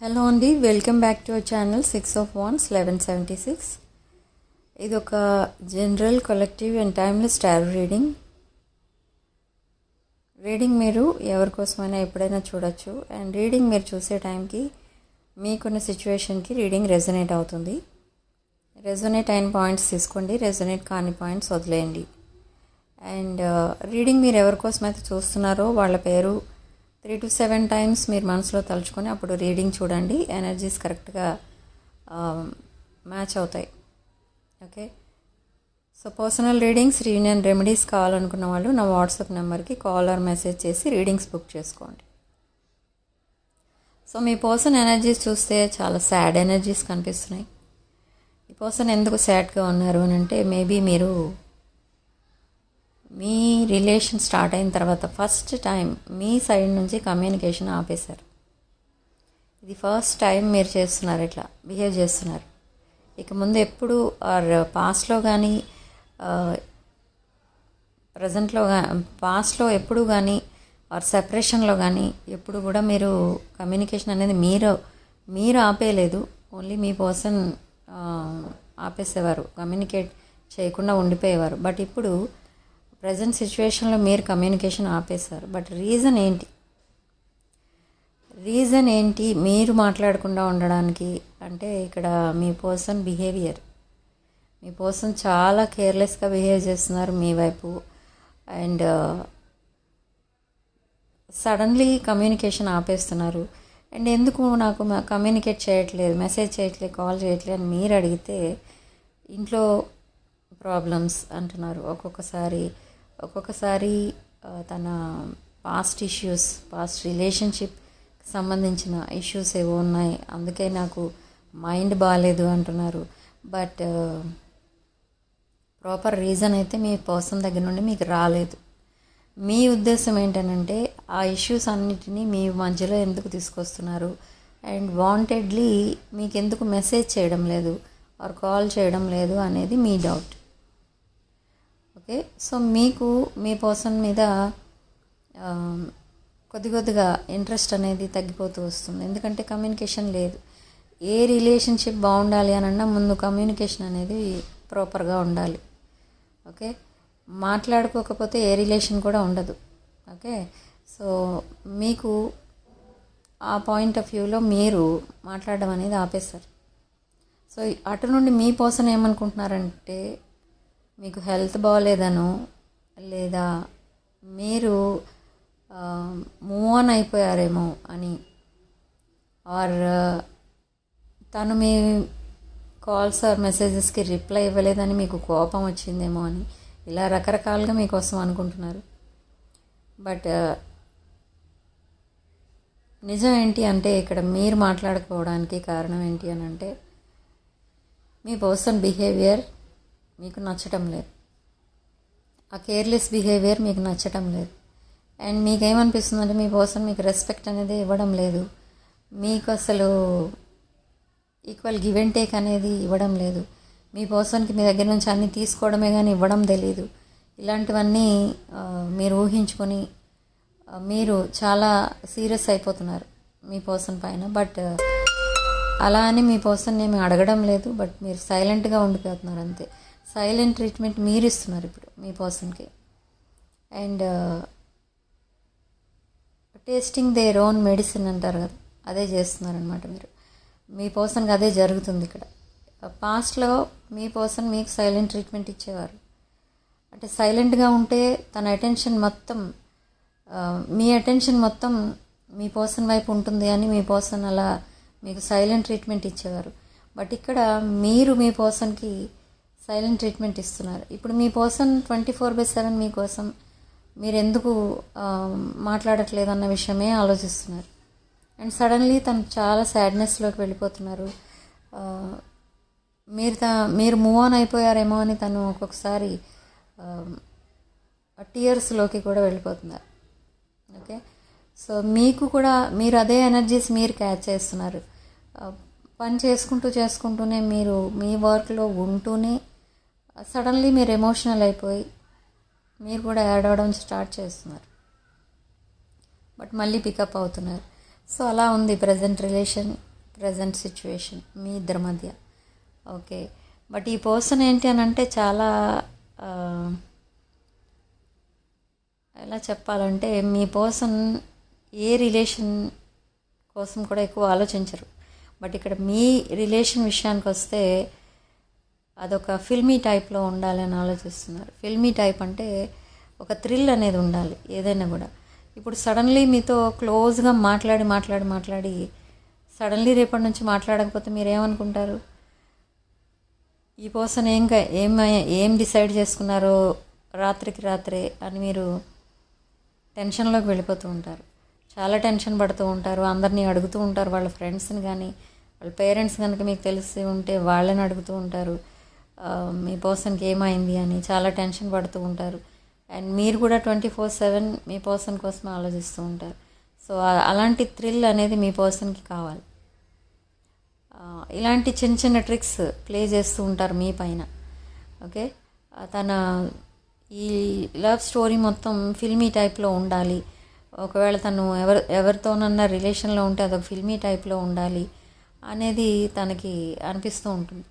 Hello అండి welcome back to our channel six of ones eleven seventy six. ఇది ఒక general collective and timeless star reading reading మీరు ఎవరి కోసమైనా ఎప్పుడైనా చూడొచ్చు. అండ్ రీడింగ్ మీరు చూసే టైంకి మీకున్న సిచ్యువేషన్కి రీడింగ్ రెజొనేట్ అవుతుంది. రెజొనేట్ అయిన పాయింట్స్ తీసుకోండి రెజొనేట్ కాని పాయింట్స్ వదిలేయండి. అండ్ రీడింగ్ uh, మీరు ఎవరికోసం అయితే చూస్తున్నారో వాళ్ళ పేరు త్రీ టు సెవెన్ టైమ్స్ మీరు మనసులో తలుచుకొని అప్పుడు రీడింగ్ చూడండి. ఎనర్జీస్ కరెక్ట్గా మ్యాచ్ అవుతాయి. Okay? So personal readings reunion remedies కావాలనుకున్న వాళ్ళు నా వాట్సాప్ నెంబర్కి కాల్ ఆర్ మెసేజ్ చేసి రీడింగ్స్ బుక్ చేసుకోండి. సో మీ పర్సన్ ఎనర్జీస్ చూస్తే చాలా సాడ్ ఎనర్జీస్ కనిపిస్తున్నాయి. ఈ పర్సన్ ఎందుకు సాడ్గా ఉన్నారు అని అంటే మేబీ మీరు మీ రిలేషన్ స్టార్ట్ అయిన తర్వాత ఫస్ట్ టైం మీ సైడ్ నుంచి కమ్యూనికేషన్ ఆపేశారు. ఇది ఫస్ట్ టైం మీరు చేస్తున్నారు ఇట్లా బిహేవ్ చేస్తున్నారు. ఇక ముందు ఎప్పుడు ఆర్ పాస్ట్లో కానీ ప్రజెంట్లో పాస్ట్లో ఎప్పుడు కానీ ఆర్ సెపరేషన్లో కానీ ఎప్పుడు కూడా మీరు కమ్యూనికేషన్ అనేది మీరు మీరు ఆపేయలేదు. ఓన్లీ మీ పర్సన్ ఆపేసేవారు. కమ్యూనికేట్ చేయకుండా ఉండిపోయేవారు. బట్ ఇప్పుడు ప్రజెంట్ సిచ్యువేషన్లో మీరు కమ్యూనికేషన్ ఆపేశారు. బట్ రీజన్ ఏంటి? రీజన్ ఏంటి? మీరు మాట్లాడకుండా ఉండడానికి అంటే ఇక్కడ మీ పర్సన్ బిహేవియర్. మీ పర్సన్ చాలా కేర్లెస్గా బిహేవ్ చేస్తున్నారు మీ వైపు. అండ్ సడన్లీ కమ్యూనికేషన్ ఆపేస్తున్నారు. అండ్ ఎందుకు నాకు కమ్యూనికేట్ చేయట్లేదు మెసేజ్ చేయట్లేదు కాల్ చేయట్లేదు అని మీరు అడిగితే ఇంట్లో ప్రాబ్లమ్స్ అంటున్నారు. ఒక్కొక్కసారి ఒక్కొక్కసారి తన పాస్ట్ ఇష్యూస్ పాస్ట్ రిలేషన్షిప్ సంబంధించిన ఇష్యూస్ ఏవో ఉన్నాయి. అందుకే నాకు మైండ్ బాగాలేదు అంటున్నారు. బట్ ప్రాపర్ రీజన్ అయితే మీ పర్సన్ దగ్గర నుండి మీకు రాలేదు. మీ ఉద్దేశం ఏంటనంటే ఆ ఇష్యూస్ అన్నిటినీ మీ మధ్యలో ఎందుకు తీసుకొస్తున్నారు? అండ్ వాంటెడ్లీ మీకు ఎందుకు మెసేజ్ చేయడం లేదు? ఆర్ కాల్ చేయడం లేదు? అనేది మీ డౌట్ ఓకే సో మీకు మీ పర్సన్ మీద కొద్ది కొద్దిగా ఇంట్రెస్ట్ అనేది తగ్గిపోతూ వస్తుంది. ఎందుకంటే కమ్యూనికేషన్ లేదు. ఏ రిలేషన్షిప్ బాగుండాలి అని అన్నా ముందు కమ్యూనికేషన్ అనేది ప్రాపర్గా ఉండాలి. ఓకే? మాట్లాడుకోకపోతే ఏ రిలేషన్ కూడా ఉండదు. ఓకే? సో మీకు ఆ పాయింట్ ఆఫ్ వ్యూలో మీరు మాట్లాడడం అనేది ఆపేస్తారు. సో అటు నుండి మీ పర్సన్ ఏమనుకుంటున్నారంటే మీకు హెల్త్ బాగోలేదనో లేదా మీరు మూవ్ ఆన్ అయిపోయారేమో అని ఆర్ తను మీ కాల్స్ ఆర్ మెసేజెస్కి రిప్లై ఇవ్వలేదని మీకు కోపం వచ్చిందేమో అని ఇలా రకరకాలుగా మీకోసం అనుకుంటున్నారు. బట్ నిజం ఏంటి అంటే ఇక్కడ మీరు మాట్లాడుకోవడానికి కారణం ఏంటి అని అంటే మీ పర్సన్ బిహేవియర్ మీకు నచ్చటం లేదు. ఆ కేర్లెస్ బిహేవియర్ మీకు నచ్చటం లేదు. అండ్ మీకేమనిపిస్తుందంటే మీ పర్సన్ మీకు రెస్పెక్ట్ అనేది ఇవ్వడం లేదు. మీకు అసలు ఈక్వల్ గివ్ అండ్ టేక్ అనేది ఇవ్వడం లేదు. మీ పర్సన్కి మీ దగ్గర నుంచి అన్నీ తీసుకోవడమే కానీ ఇవ్వడం తెలియదు ఇలాంటివన్నీ మీరు ఊహించుకొని మీరు చాలా సీరియస్ అయిపోతున్నారు మీ పర్సన్ పైన. బట్ అలా అని మీ పర్సన్ ఏమి అడగడం లేదు. బట్ మీరు సైలెంట్గా ఉండిపోతున్నారు అంతే. సైలెంట్ ట్రీట్మెంట్ మీరు ఇస్తున్నారు ఇప్పుడు మీ పర్సన్కి. And tasting their own medicine అంటారు కదా అదే చేస్తున్నారనమాట మీరు. మీ పర్సన్కి అదే జరుగుతుంది ఇక్కడ. పాస్ట్లో మీ పర్సన్ మీకు సైలెంట్ ట్రీట్మెంట్ ఇచ్చేవారు. అంటే సైలెంట్గా ఉంటే తన అటెన్షన్ మొత్తం మీ అటెన్షన్ మొత్తం మీ పర్సన్ వైపు ఉంటుంది అని మీ పర్సన్ అలా మీకు సైలెంట్ ట్రీట్మెంట్ ఇచ్చేవారు. బట్ ఇక్కడ మీరు మీ పర్సన్కి సైలెంట్ ట్రీట్మెంట్ ఇస్తున్నారు. ఇప్పుడు మీ person twenty four by seven మీకోసం మీరు ఎందుకు మాట్లాడట్లేదు అన్న విషయమే ఆలోచిస్తున్నారు. అండ్ సడన్లీ తను చాలా సాడ్నెస్లోకి వెళ్ళిపోతున్నారు. మీరు త మీరు మూవ్ ఆన్ అయిపోయారేమో అని తను ఒక్కొక్కసారి టీయర్స్లోకి కూడా వెళ్ళిపోతున్నారు. ఓకే? సో మీకు కూడా మీరు అదే ఎనర్జీస్ మీరు క్యాచ్ చేస్తున్నారు. పని చేసుకుంటూ చేసుకుంటూనే మీరు మీ వర్క్లో ఉంటూనే సడన్లీ మీరు ఎమోషనల్ అయిపోయి మీరు కూడా యాడ్ అవ్వడం స్టార్ట్ చేస్తున్నారు. బట్ మళ్ళీ పికప్ అవుతున్నారు. సో అలా ఉంది ప్రజెంట్ రిలేషన్ ప్రజెంట్ సిచ్యువేషన్ మీ ఇద్దరి మధ్య. ఓకే బట్ ఈ పర్సన్ ఏంటి అని అంటే చాలా ఎలా చెప్పాలంటే మీ పర్సన్ ఏ రిలేషన్ కోసం కూడా ఎక్కువ ఆలోచించరు. బట్ ఇక్కడ మీ రిలేషన్ విషయానికి వస్తే అదొక ఫిల్మీ టైప్లో ఉండాలని ఆలోచిస్తున్నారు. ఫిల్మీ టైప్ అంటే ఒక థ్రిల్ అనేది ఉండాలి ఏదైనా కూడా. ఇప్పుడు సడన్లీ మీతో క్లోజ్గా మాట్లాడి మాట్లాడి మాట్లాడి సడన్లీ రేపటి నుంచి మాట్లాడకపోతే మీరు ఏమనుకుంటారు ఈ పర్సన్ ఏం ఏం ఏం డిసైడ్ చేసుకున్నారో రాత్రికి రాత్రే అని మీరు టెన్షన్లోకి వెళ్ళిపోతూ ఉంటారు. చాలా టెన్షన్ పడుతూ ఉంటారు. అందరినీ అడుగుతూ ఉంటారు వాళ్ళ ఫ్రెండ్స్ని కానీ వాళ్ళ పేరెంట్స్ కనుక మీకు తెలిసి ఉంటే వాళ్ళని అడుగుతూ ఉంటారు. మీ పర్సన్కి ఏమైంది అని చాలా టెన్షన్ పడుతూ ఉంటారు. అండ్ మీరు కూడా ట్వంటీ ఫోర్ సెవెన్ మీ పర్సన్ కోసం ఆలోచిస్తూ ఉంటారు. సో అలాంటి థ్రిల్ అనేది మీ పర్సన్కి కావాలి. ఇలాంటి చిన్న చిన్న ట్రిక్స్ ప్లే చేస్తూ ఉంటారు మీ పైన. ఓకే తన ఈ లవ్ స్టోరీ మొత్తం ఫిల్మీ టైప్లో ఉండాలి. ఒకవేళ తను ఎవరు ఎవరితోనన్నా రిలేషన్లో ఉంటే అదొక ఫిల్మీ టైప్లో ఉండాలి అనేది తనకి అనిపిస్తూ ఉంటుంది.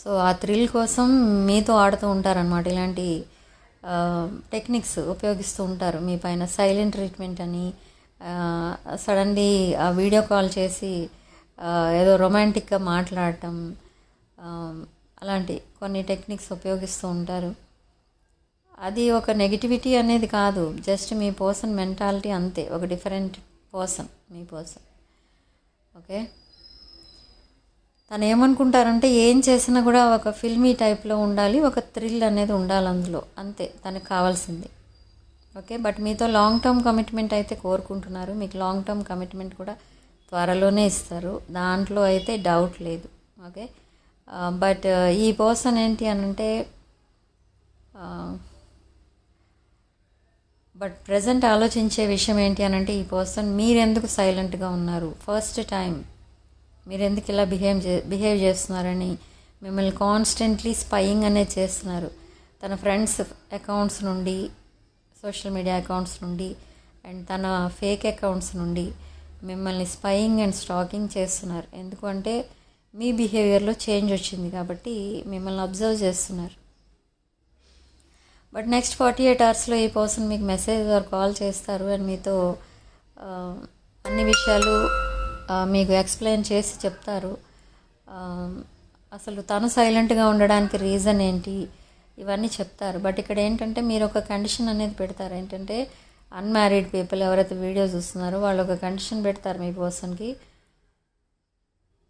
సో ఆ థ్రిల్ కోసం మీతో ఆడుతూ ఉంటారనమాట ఇలాంటి టెక్నిక్స్ ఉపయోగిస్తూ ఉంటారు. మీ పైన సైలెంట్ ట్రీట్మెంట్ అని సడన్లీ ఆ వీడియో కాల్ చేసి ఏదో రొమాంటిక్గా మాట్లాడటం అలాంటి కొన్ని టెక్నిక్స్ ఉపయోగిస్తూ ఉంటారు. అది ఒక నెగిటివిటీ అనేది కాదు. జస్ట్ మీ పర్సన్ మెంటాలిటీ అంతే. ఒక డిఫరెంట్ పర్సన్ మీ పర్సన్ ఓకే తను ఏమనుకుంటారంటే ఏం చేసినా కూడా ఒక ఫిల్మీ టైప్లో ఉండాలి ఒక థ్రిల్ అనేది ఉండాలి అందులో. అంతే తనకు కావాల్సింది. ఓకే బట్ మీతో లాంగ్ టర్మ్ కమిట్మెంట్ అయితే కోరుకుంటున్నారు. మీకు లాంగ్ టర్మ్ కమిట్మెంట్ కూడా త్వరలోనే ఇస్తారు. దాంట్లో అయితే డౌట్ లేదు. ఓకే బట్ ఈ పర్సన్ ఏంటి అని అంటే బట్ ప్రజెంట్ ఆలోచించే విషయం ఏంటి అని అంటే ఈ పర్సన్ మీరెందుకు సైలెంట్గా ఉన్నారు? ఫస్ట్ టైం మీరు ఎందుకు ఇలా బిహేవ్ చే బిహేవ్ చేస్తున్నారని మిమ్మల్ని కాన్స్టెంట్లీ స్పయింగ్ అనేది చేస్తున్నారు. తన ఫ్రెండ్స్ అకౌంట్స్ నుండి సోషల్ మీడియా అకౌంట్స్ నుండి అండ్ తన ఫేక్ అకౌంట్స్ నుండి మిమ్మల్ని స్పయింగ్ అండ్ స్టాకింగ్ చేస్తున్నారు. ఎందుకంటే మీ బిహేవియర్లో చేంజ్ వచ్చింది కాబట్టి మిమ్మల్ని అబ్జర్వ్ చేస్తున్నారు. బట్ నెక్స్ట్ ఫార్టీ ఎయిట్ అవర్స్లో ఈ పర్సన్ మీకు మెసేజ్ ఆర్ కాల్ చేస్తారు అండ్ మీతో అన్ని విషయాలు మీకు ఎక్స్ప్లెయిన్ చేసి చెప్తారు. అసలు తను సైలెంట్గా ఉండడానికి రీజన్ ఏంటి? ఇవన్నీ చెప్తారు. బట్ ఇక్కడ ఏంటంటే మీరు ఒక కండిషన్ అనేది పెడతారు. ఏంటంటే అన్మ్యారీడ్ పీపుల్ ఎవరైతే వీడియో చూస్తున్నారో వాళ్ళు ఒక కండిషన్ పెడతారు మీ పర్సన్కి.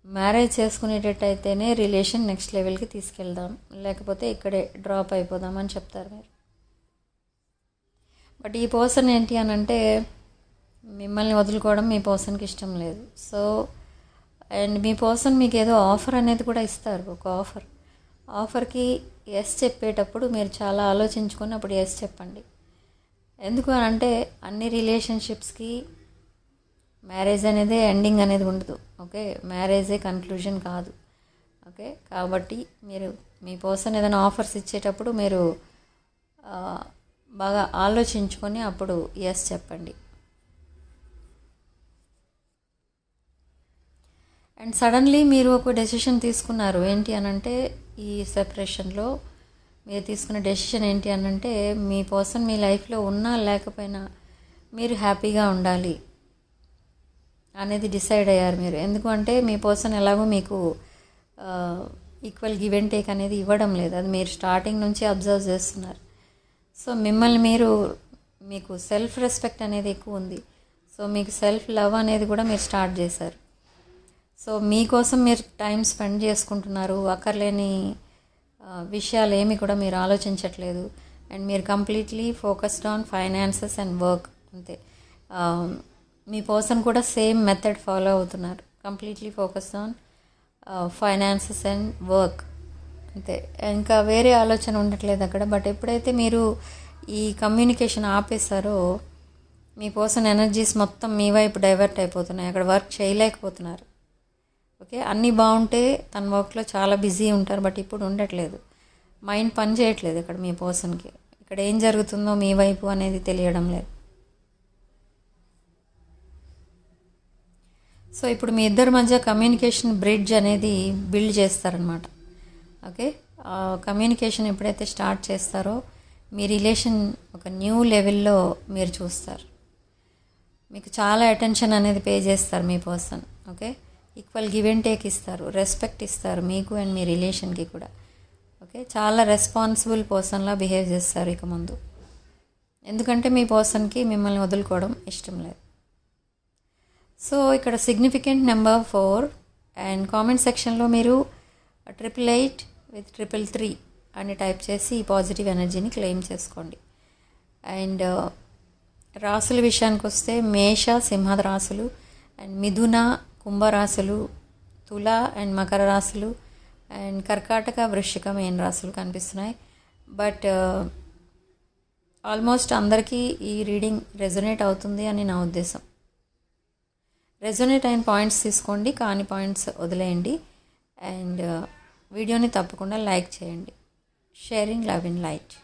మ్యారేజ్ చేసుకునేటట్టు అయితేనే రిలేషన్ నెక్స్ట్ లెవెల్కి తీసుకెళ్దాం. లేకపోతే ఇక్కడే డ్రాప్ అయిపోదాం అని చెప్తారు మీరు. బట్ ఈ పర్సన్ ఏంటి అని అంటే మిమ్మల్ని వదులుకోవడం మీ పర్సన్కి ఇష్టం లేదు. సో అండ్ మీ పర్సన్ మీకు ఏదో ఆఫర్ అనేది కూడా ఇస్తారు ఒక ఆఫర్. ఆఫర్కి ఎస్ చెప్పేటప్పుడు మీరు చాలా ఆలోచించుకొని అప్పుడు ఎస్ చెప్పండి. ఎందుకు అని అంటే అన్ని రిలేషన్షిప్స్కి మ్యారేజ్ అనేది ఎండింగ్ అనేది ఉండదు ఓకే? మ్యారేజే కన్క్లూజన్ కాదు ఓకే? కాబట్టి మీరు మీ పర్సన్ ఏదైనా ఆఫర్స్ ఇచ్చేటప్పుడు మీరు బాగా ఆలోచించుకొని అప్పుడు ఎస్ చెప్పండి. అండ్ సడన్లీ మీరు ఒక డెసిషన్ తీసుకున్నారు. ఏంటి అనంటే ఈ సెపరేషన్లో మీరు తీసుకున్న డెసిషన్ ఏంటి అనంటే మీ పర్సన్ మీ లైఫ్లో ఉన్నా లేకపోయినా మీరు హ్యాపీగా ఉండాలి అనేది డిసైడ్ అయ్యారు మీరు. ఎందుకంటే మీ పర్సన్ ఎలాగో మీకు ఈక్వల్ గివ్ అండ్ టేక్ అనేది ఇవ్వడం లేదు. అది మీరు స్టార్టింగ్ నుంచి అబ్జర్వ్ చేస్తున్నారు. సో మిమ్మల్ని మీరు మీకు సెల్ఫ్ రెస్పెక్ట్ అనేది ఎక్కువ ఉంది. సో మీకు సెల్ఫ్ లవ్ అనేది కూడా మీరు స్టార్ట్ చేశారు. సో మీకోసం మీరు టైం స్పెండ్ చేసుకుంటున్నారు అక్కర్లేని విషయాలు ఏమి కూడా మీరు ఆలోచించట్లేదు. అండ్ మీరు completely focused on finances and work అంతే. మీ పర్సన్ కూడా సేమ్ మెథడ్ ఫాలో అవుతున్నారు. Completely focus on finances and work అంతే. ఇంకా వేరే ఆలోచన ఉండట్లేదు అక్కడ. బట్ ఎప్పుడైతే మీరు ఈ కమ్యూనికేషన్ ఆపేశారో మీ పర్సన్ ఎనర్జీస్ మొత్తం మీ వైపు డైవర్ట్ అయిపోతున్నాయి. అక్కడ వర్క్ చేయలేకపోతున్నారు. ఓకే? అన్నీ బాగుంటే తన వర్క్లో చాలా బిజీ ఉంటారు బట్ ఇప్పుడు ఉండట్లేదు. మైండ్ పని చేయట్లేదు ఇక్కడ మీ పర్సన్కి. ఇక్కడ ఏం జరుగుతుందో మీ వైపు అనేది తెలియడం లేదు. సో ఇప్పుడు మీ ఇద్దరి మధ్య కమ్యూనికేషన్ బ్రిడ్జ్ అనేది బిల్డ్ చేస్తారనమాట ఓకే? కమ్యూనికేషన్ ఎప్పుడైతే స్టార్ట్ చేస్తారో మీ రిలేషన్ ఒక న్యూ లెవెల్లో మీరు చూస్తారు. మీకు చాలా అటెన్షన్ అనేది పే చేస్తారు మీ person. Okay? Equal give and take ఇస్తారు రెస్పెక్ట్ ఇస్తారు మీకు అండ్ మీ రిలేషన్కి కూడా. ఓకే చాలా రెస్పాన్సిబుల్ పర్సన్లా బిహేవ్ చేస్తారు ఇక ముందు. ఎందుకంటే మీ పర్సన్కి మిమ్మల్ని వదులుకోవడం ఇష్టం లేదు. సో ఇక్కడ significant number four and comment సెక్షన్లో మీరు triple eight with triple three అని టైప్ చేసి ఈ పాజిటివ్ ఎనర్జీని క్లెయిమ్ చేసుకోండి. అండ్ uh, రాసుల విషయానికి వస్తే మేష సింహ రాసులు అండ్ మిథున కుంభరాశులు తుల అండ్ మకర రాశులు అండ్ కర్కాటక వృశ్చిక మెయిన్ రాశులు కనిపిస్తున్నాయి. బట్ ఆల్మోస్ట్ అందరికీ ఈ రీడింగ్ రెజొనేట్ అవుతుంది అని నా ఉద్దేశం. రెజొనేట్ అయిన పాయింట్స్ తీసుకోండి కాని పాయింట్స్ వదిలేయండి. అండ్ వీడియోని తప్పకుండా లైక్ చేయండి. Sharing love in light.